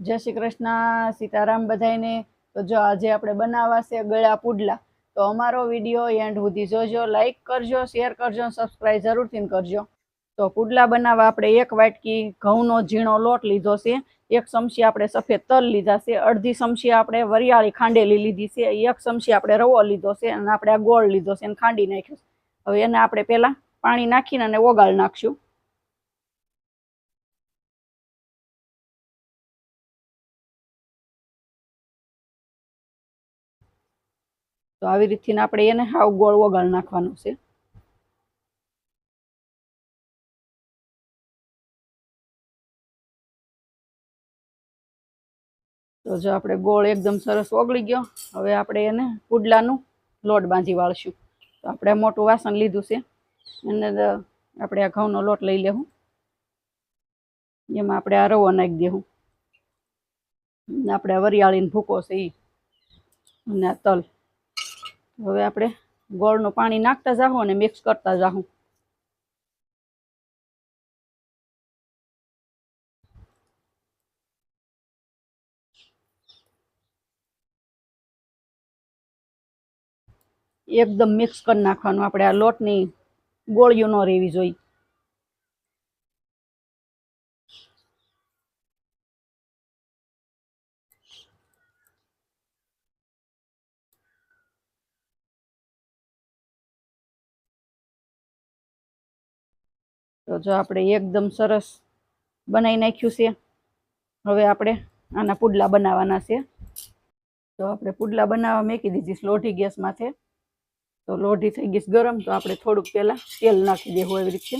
જય શ્રી કૃષ્ણ, સીતારામ બધાને તો જો આજે આપણે બનાવવા છે ગળા પુડલા. તો અમારો વીડિયો એન્ડ સુધી જોજો, લાઈક કરજો, શેર કરજો સબસ્ક્રાઈબ જરૂરથી કરજો. તો પુડલા બનાવવા આપણે એક વાટકી ઘઉંનો ઝીણો લોટ લીધો છે. એક ચમચી આપણે સફેદ તલ લીધા છે. અડધી ચમચી આપણે વરિયાળી ખાંડેલી લીધી છે. એક ચમચી આપણે રવો લીધો છે અને આપણે આ ગોળ લીધો છે અને ખાંડી નાખ્યો હવે એને આપણે પહેલા પાણી નાખીને અને ઓગાળ નાખશું. તો આવી રીતથી આપણે એને હાવ ગોળ ઓગાળ નાખવાનું છે. તો જો આપણે ગોળ એકદમ સરસ ઓગળી ગયો, હવે આપણે એને પુડલાનું લોટ બાંધી વાળશું. તો આપણે મોટું વાસણ લીધું છે, એને આપણે આ ઘઉંનો લોટ લઈ લેવું. એમાં આપણે આ રવો નાખી દેવું. આપણે વરિયાળીને ભૂકો છે એ અને આ તલ. હવે આપણે ગોળનું પાણી નાખતા જાહું અને મિક્સ કરતા જાહું. એકદમ મિક્સ કરી નાખવાનું. આપણે આ લોટની ગોળીઓ ન રહેવી જોઈએ. તો જો આપણે એકદમ સરસ બનાવી નાખ્યું છે. હવે આપણે આના પુડલા બનાવવાના છે. તો આપણે પુડલા બનાવવા મેકી દીધી લોઢી ગેસમાંથી તો લોઢી થઈ ગઈ ગરમ, તો આપણે થોડુંક પહેલાં તેલ નાખી દેવું એવી રીતે.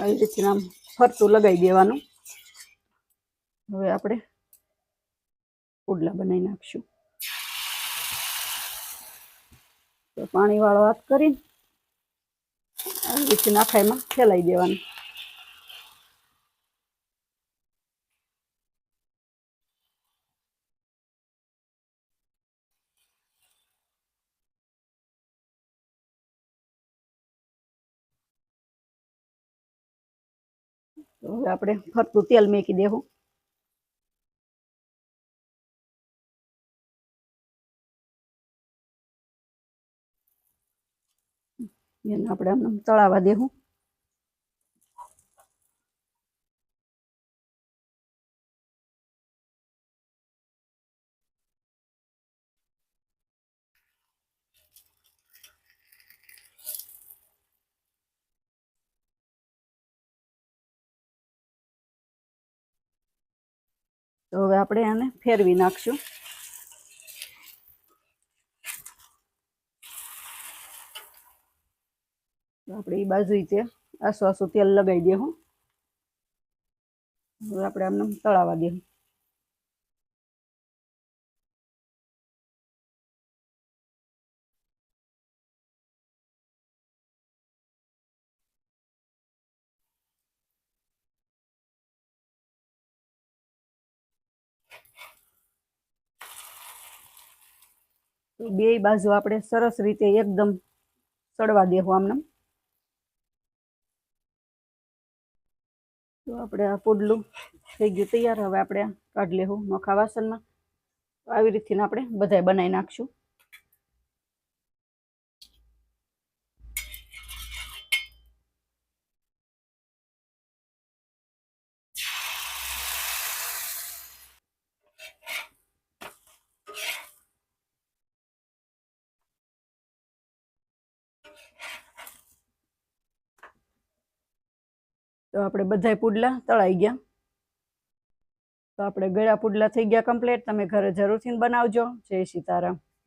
આવી રીતે આમ ફરતું લગાવી દેવાનું. હવે આપણે પુડલા બનાવી નાખશું. તો પાણીવાળો હાથ કરીને આવી રીતે નાખાઈમાં ફેલાઈ દેવાનું. હવે આપણે ફરતું તેલ મેકી દેવું એને આપણે આમ તળાવા દેવું તો હવે આપણે આને ફેરવી નાખશું. આપણે એ બાજુ છે આસુ આસુ તેલ લગાવી દેવું હવે આપણે આમને તળાવવા દે તો બે બાજુ આપણે સરસ રીતે એકદમ સડવા દેવું આમને. તો આપણે આ પોડલું થઈ ગયું તૈયાર. હવે આપણે કાઢી લેવું નોખા વાસણમાં. આવી રીતથી આપણે બધાય બનાવી નાખશું. તો આપણે બધાય પુડલા તળાઈ ગયા. તો આપણે ગળા પુડલા થઈ ગયા કમ્પ્લીટ તમે ઘરે જરૂરથી બનાવજો. જય સીતારામ